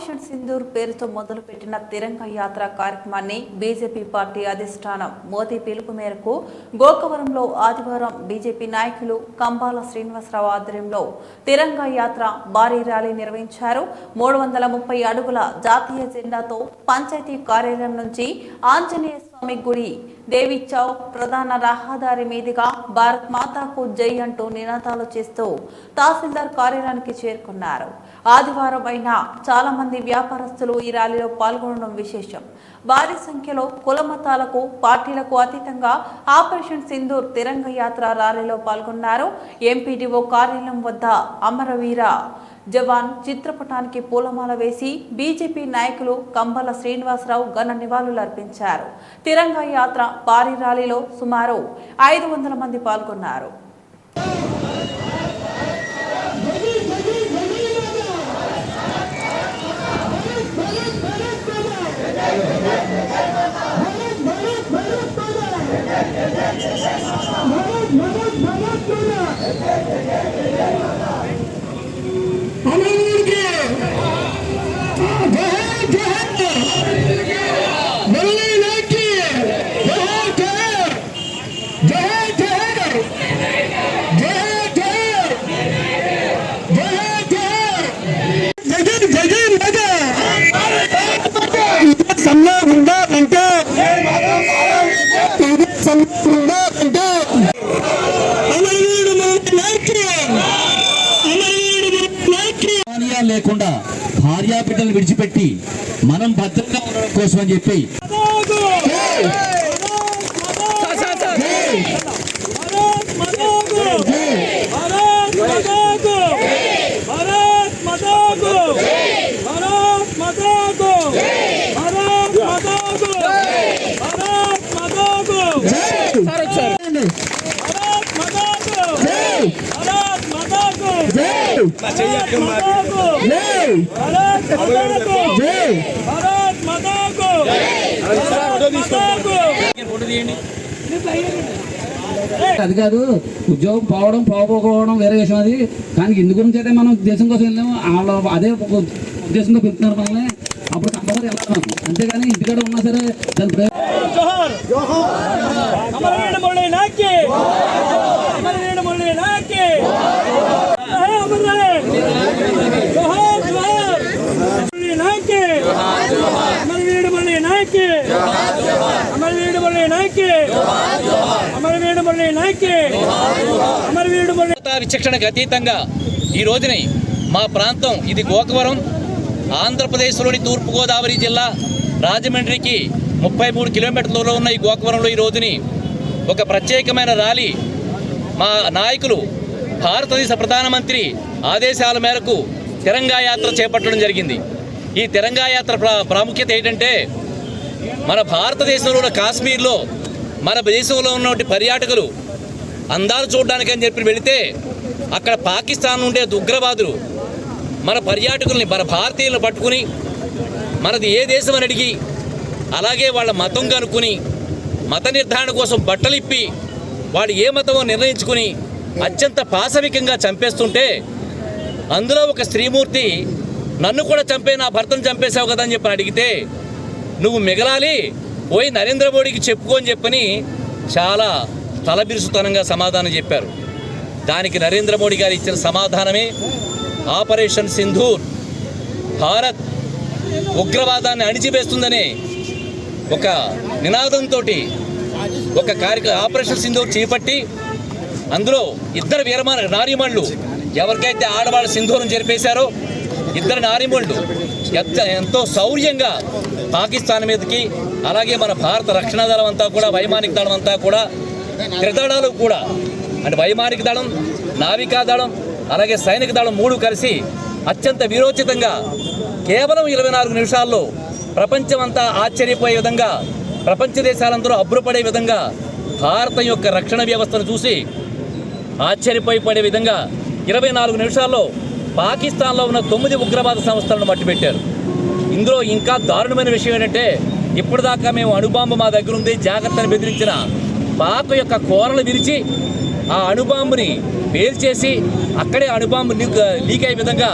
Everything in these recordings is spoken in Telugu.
ఆపరేషన్ సింధూర్ పేరుతో మొదలుపెట్టిన తిరంగ యాత్ర కార్యక్రమాన్ని బీజేపీ పార్టీ అధిష్టానం మోదీ పిలుపు మేరకు గోకవరంలో ఆదివారం బీజేపీ నాయకులు కంబాల శ్రీనివాసరావు ఆధ్వర్యంలో తిరంగ యాత్ర భారీ ర్యాలీ నిర్వహించారు. మూడు వందల ముప్పై అడుగుల జాతీయ జెండాతో పంచాయతీ కార్యాలయం నుంచి ఆంజనేయ స్వామి గుడి దేవి చౌక్ ప్రధాన రహదారి మీదుగా భారత్ మాతాకు జై అంటూ నినాదాలు చేస్తూ తహసీల్దార్ కార్యాలయానికి చేరుకున్నారు. ఆదివారం అయినా చాలా మంది వ్యాపారస్తులు ఈ ర్యాలీలో పాల్గొనడం విశేషం. భారీ సంఖ్యలో కుల మతాలకు పార్టీలకు అతీతంగా ఆపరేషన్ సింధూర్ తిరంగ యాత్ర ర్యాలీలో పాల్గొన్నారు. ఎంపీడీఓ కార్యాలయం వద్ద అమరవీర జవాన్ చిత్రపటానికి పూలమాల వేసి బీజేపీ నాయకులు కంబల శ్రీనివాసరావు ఘన నివాళులు అర్పించారు. తిరంగ యాత్ర భారీ ర్యాలీలో సుమారు ఐదు వందల మంది పాల్గొన్నారు అమరుడికి జై జై మురళీలోకి జై జై జై జై జై జై జై జగన్ జగన్ జగన్ సన్నా మురళీలోకి భార్య లేకుండా భార్యా బిడ్డలు విడిచిపెట్టి మనం భద్రంగా ఉండడం కోసం అని చెప్పి. అది కాదు ఉద్యోగం పోవడం పోకపోవడం వేరే విషయం అది. కానీ ఇందు గురించి అయితే మనం దేశం కోసం వెళ్ళాము. వాళ్ళ అదే ఉద్దేశంతో పెడుతున్నారు మనల్ని. అప్పుడు కంపల్సరీ మనం అంతేగాని ఇంటికాడ ఉన్నా సరే దాని ప్రయోజనం అమరవీరుడు మురళి నాయకి అమరవీరుడు మురళి నాయకి జై అమరవీర్ జోహార్ జోహార్ మురళి నాయకి అమరవీరుడు మురళి నాయకి. అమరవీరుడు మురళి నాయకి. అమరవీరుడు మురళి నాయకి. అమరవీరుడు మురళి విచక్షణకు అతీతంగా ఈ రోజుని మా ప్రాంతం ఇది గోకవరం ఆంధ్రప్రదేశ్లోని తూర్పుగోదావరి జిల్లా రాజమండ్రికి ముప్పై మూడు కిలోమీటర్ల దూరంలో ఉన్న ఈ గోకవరంలో ఈ రోజుని ఒక ప్రత్యేకమైన ర్యాలీ మా నాయకులు భారతదేశ ప్రధానమంత్రి ఆదేశాల మేరకు తిరంగా యాత్ర చేపట్టడం జరిగింది. ఈ తిరంగా యాత్ర ప్రా- ప్రాముఖ్యత ఏంటంటే మన భారతదేశంలో ఉన్న కాశ్మీర్లో మన దేశంలో ఉన్నటువంటి పర్యాటకులు అందాలు చూడడానికి అని చెప్పి వెళితే అక్కడ పాకిస్తాన్ ఉండే ఉగ్రవాదులు మన పర్యాటకుల్ని మన భారతీయులను పట్టుకుని మనది ఏ దేశం అని అడిగి అలాగే వాళ్ళ మతం కనుక్కుని మత నిర్ధారణ కోసం బట్టలిప్పి వాడు ఏ మతమో నిర్ణయించుకుని అత్యంత పాశవికంగా చంపేస్తుంటే అందులో ఒక స్త్రీమూర్తి నన్ను కూడా చంపే నా భర్తను చంపేశావు కదా అని చెప్పి అడిగితే నువ్వు మిగలాలి పోయి నరేంద్ర మోడీకి చెప్పుకోని చెప్పని చాలా తలబిరుసుతనంగా సమాధానం చెప్పారు. దానికి నరేంద్ర మోడీ గారు ఇచ్చిన సమాధానమే ఆపరేషన్ సింధూర్. భారత్ ఉగ్రవాదాన్ని అణిచివేస్తుందనే ఒక నినాదంతో ఒక కార్యక్రమ ఆపరేషన్ సింధూర్ చేపట్టి అందులో ఇద్దరు వీరమ నారీమణులు ఎవరికైతే ఆడవాళ్ళ సింధూరం జరిపేశారో ఇద్దరు నారిమోళ్ళు ఎంత ఎంతో శౌర్యంగా పాకిస్తాన్ మీదకి అలాగే మన భారత రక్షణ దళం అంతా కూడా వైమానిక దళం అంతా కూడా త్రిదళాలు కూడా. అంటే వైమానిక దళం నావికా దళం అలాగే సైనిక దళం మూడు కలిసి అత్యంత వీరోచితంగా కేవలం ఇరవై నాలుగు నిమిషాల్లో ప్రపంచమంతా ఆశ్చర్యపోయే విధంగా ప్రపంచ దేశాలందరూ అబ్బురపడే విధంగా భారతం యొక్క రక్షణ వ్యవస్థను చూసి ఆశ్చర్యపోయి పడే విధంగా ఇరవై నాలుగు నిమిషాల్లో పాకిస్తాన్లో ఉన్న తొమ్మిది ఉగ్రవాద సంస్థలను మట్టిపెట్టారు. ఇందులో ఇంకా దారుణమైన విషయం ఏంటంటే ఇప్పటిదాకా మేము అణుబాంబు మా దగ్గర ఉంది జాగ్రత్తను బెదిరించిన పాక్ యొక్క కోరలు విరిచి ఆ అణుబాంబుని పేల్చేసి అక్కడే అణుబాంబు లీక్ లీక్ అయ్యే విధంగా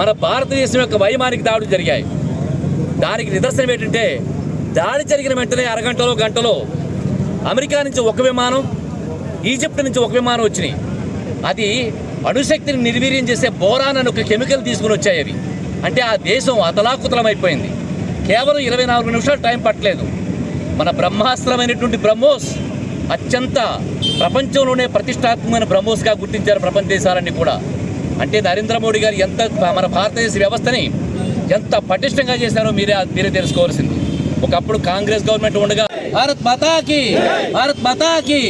మన భారతదేశం యొక్క వైమానిక దాడులు జరిగాయి. దానికి నిదర్శనం ఏంటంటే దాడి జరిగిన వెంటనే అరగంటలో గంటలో అమెరికా నుంచి ఒక విమానం ఈజిప్ట్ నుంచి ఒక విమానం వచ్చినాయి. అది అణుశక్తిని నిర్వీర్యం చేసే బోరాన్ అని ఒక కెమికల్ తీసుకుని వచ్చాయి అవి. అంటే ఆ దేశం అతలాకుతలం అయిపోయింది కేవలం ఇరవై నాలుగు నిమిషాలు టైం పట్టలేదు. మన బ్రహ్మాస్త్రమైనటువంటి బ్రహ్మోస్ అత్యంత ప్రపంచంలోనే ప్రతిష్టాత్మకమైన బ్రహ్మోస్గా గుర్తించారు ప్రపంచ దేశాలన్నీ కూడా. అంటే నరేంద్ర మోడీ గారు ఎంత మన భారతదేశ వ్యవస్థని ఎంత పటిష్టంగా చేశారో మీరే మీరే తెలుసుకోవాల్సింది. ఒకప్పుడు కాంగ్రెస్ గవర్నమెంట్ ఉండగా భారత్ మాతాకి భారత్ మాతాకి